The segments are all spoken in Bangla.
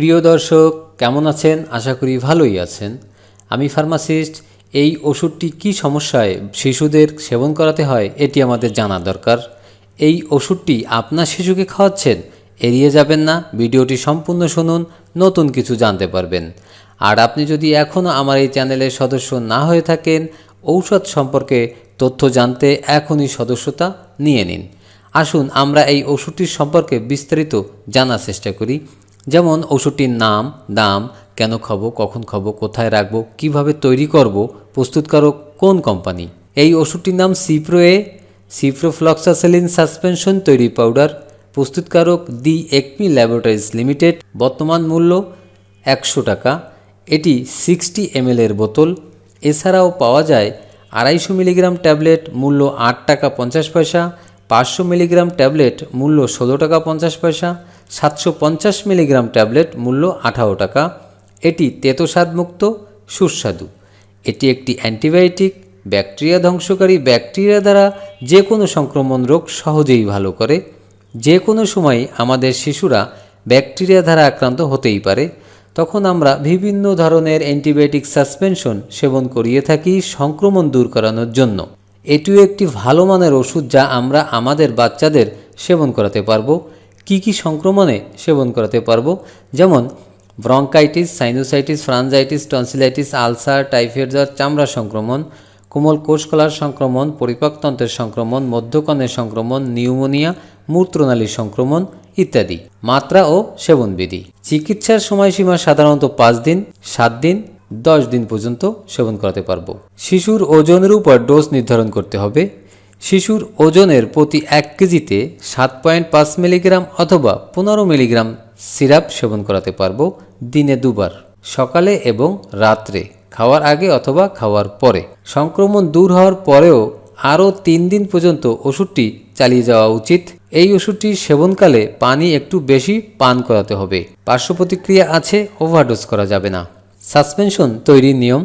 প্রিয় দর্শক, কেমন আছেন? আশা করি ভালোই আছেন। আমি ফার্মাসিস্ট, এই ওষুধটি কী সমস্যায় শিশুদের সেবন করাতে হয়, এটি আমাদের জানা দরকার। এই ওষুধটি আপনার শিশুকে খাওয়াচ্ছেন? এড়িয়ে যাবেন না। ভিডিওটি সম্পূর্ণ শুনুন, নতুন কিছু জানতে পারবেন। আর আপনি যদি এখনও আমার এই চ্যানেলের সদস্য না হয়ে থাকেন, ঔষধ সম্পর্কে তথ্য জানতে এখনই সদস্যতা নিয়ে নিন। আসুন, আমরা এই ওষুধটির সম্পর্কে বিস্তারিত জানার চেষ্টা করি। যেমন ওষুধটির নাম, দাম, কেন খাব, কখন খাব, কোথায় রাখব, কীভাবে তৈরি করব, প্রস্তুতকারক কোন কোম্পানি? এই ওষুধটির নাম সিপ্রোয়ে সিপ্রোফ্লক্সাসেলিন সাসপেনশন তৈরি পাউডার প্রস্তুতকারক দি একমি ল্যাবরেটরিজ লিমিটেড বর্তমান মূল্য একশো টাকা। এটি সিক্সটি এর বোতল। এছাড়াও পাওয়া যায় আড়াইশো মিলিগ্রাম ট্যাবলেট মূল্য আট টাকা পঞ্চাশ পয়সা, পাঁচশো মিলিগ্রাম ট্যাবলেট মূল্য ষোলো টাকা পঞ্চাশ পয়সা সাতশো পঞ্চাশ মিলিগ্রাম ট্যাবলেট মূল্য আঠারো টাকা। এটি তেতোস্বাদমুক্ত, সুস্বাদু। এটি একটি অ্যান্টিবায়োটিক, ব্যাকটেরিয়া ধ্বংসকারী ব্যাকটেরিয়া দ্বারা যে কোনো সংক্রমণ রোগ সহজেই ভালো করে। যে কোনো সময় আমাদের শিশুরা ব্যাকটেরিয়া দ্বারা আক্রান্ত হতেই পারে। তখন আমরা বিভিন্ন ধরনের অ্যান্টিবায়োটিক সাসপেনশন সেবন করিয়ে থাকি সংক্রমণ দূর করানোর জন্য। এটিও একটি ভালো মানের ওষুধ যা আমরা আমাদের বাচ্চাদের সেবন করাতে পারব। কি কি সংক্রমণে সেবন করাতে পারব? যেমন, bronchitis, sinusitis pharyngitis tonsillitis, ulcer, typhoid জ্বর, চামড়া সংক্রমণ, কোমল কোষকলার সংক্রমণ পরিপাকতন্ত্রের সংক্রমণ, মধ্যকণের সংক্রমণ, নিউমোনিয়া মূত্রনালীর সংক্রমণ ইত্যাদি। মাত্রা ও সেবনবিধি। চিকিৎসার সময়সীমা সাধারণত পাঁচ দিন, সাত দিন, দশ দিন পর্যন্ত সেবন করাতে পারব। শিশুর ওজনের উপর ডোজ নির্ধারণ করতে হবে। শিশুর ওজনের প্রতি এক কেজিতে সাত পয়েন্ট পাঁচ মিলিগ্রাম অথবা পনেরো মিলিগ্রাম সিরাপ সেবন করাতে পারব দিনে দুবার। সকালে এবং রাত্রে, খাওয়ার আগে অথবা খাওয়ার পরে। সংক্রমণ দূর হওয়ার পরেও আরও তিন দিন পর্যন্ত ওষুধটি চালিয়ে যাওয়া উচিত। এই ওষুধটি সেবনকালে পানি একটু বেশি পান করাতে হবে। পার্শ্ব প্রতিক্রিয়া আছে, ওভারডোজ করা যাবে না। সাসপেনশন তৈরির নিয়ম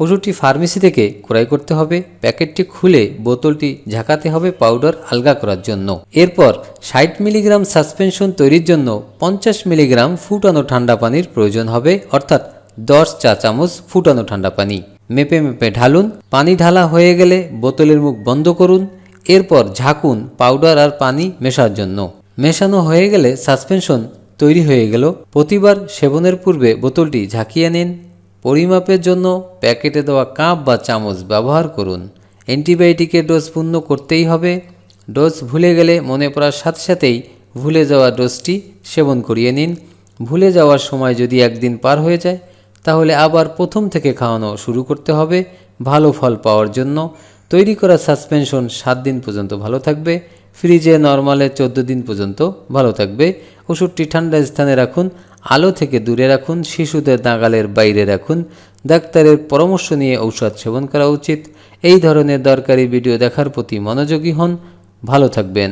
ওষুধটি ফার্মেসি থেকে ক্রয় করতে হবে, প্যাকেটটি খুলে বোতলটি ঝাঁকাতে হবে পাউডার আলগা করার জন্য। এরপর ষাট মিলিগ্রাম সাসপেনশন তৈরির জন্য পঞ্চাশ মিলিগ্রাম ফুটানো ঠান্ডা পানির প্রয়োজন হবে, অর্থাৎ দশ চা চামচ ফুটানো ঠান্ডা পানি। মেপে মেপে ঢালুন, পানি ঢালা হয়ে গেলে বোতলের মুখ বন্ধ করুন, এরপর ঝাঁকুন পাউডার আর পানি মেশার জন্য। মেশানো হয়ে গেলে সাসপেনশন তৈরি হয়ে গেল। প্রতিবার সেবনের পূর্বে বোতলটি ঝাঁকিয়ে নিন। পরিমাপের জন্য প্যাকেটে দেওয়া কাপ বা চামচ ব্যবহার করুন। অ্যান্টিবায়োটিকের ডোজ পূর্ণ করতেই হবে। ডোজ ভুলে গেলে মনে পড়ার সাথে সাথেই ভুলে যাওয়া ডোজটি সেবন করিয়ে নিন। ভুলে যাওয়ার সময় যদি একদিন পার হয়ে যায়, তাহলে আবার প্রথম থেকে খাওয়ানো শুরু করতে হবে। ভালো ফল পাওয়ার জন্য। তৈরি করা সাসপেনশন সাত দিন পর্যন্ত ভালো থাকবে। ফ্রিজে নর্মালে চোদ্দ দিন পর্যন্ত ভালো থাকবে। ওষুধটি ঠান্ডা স্থানে রাখুন। আলো থেকে দূরে রাখুন, শিশুদের নাগালের বাইরে রাখুন। ডাক্তারের পরামর্শ নিয়ে ঔষধ সেবন করা উচিত। এই ধরনের দরকারি ভিডিও দেখার প্রতি মনোযোগী হন। ভালো থাকবেন।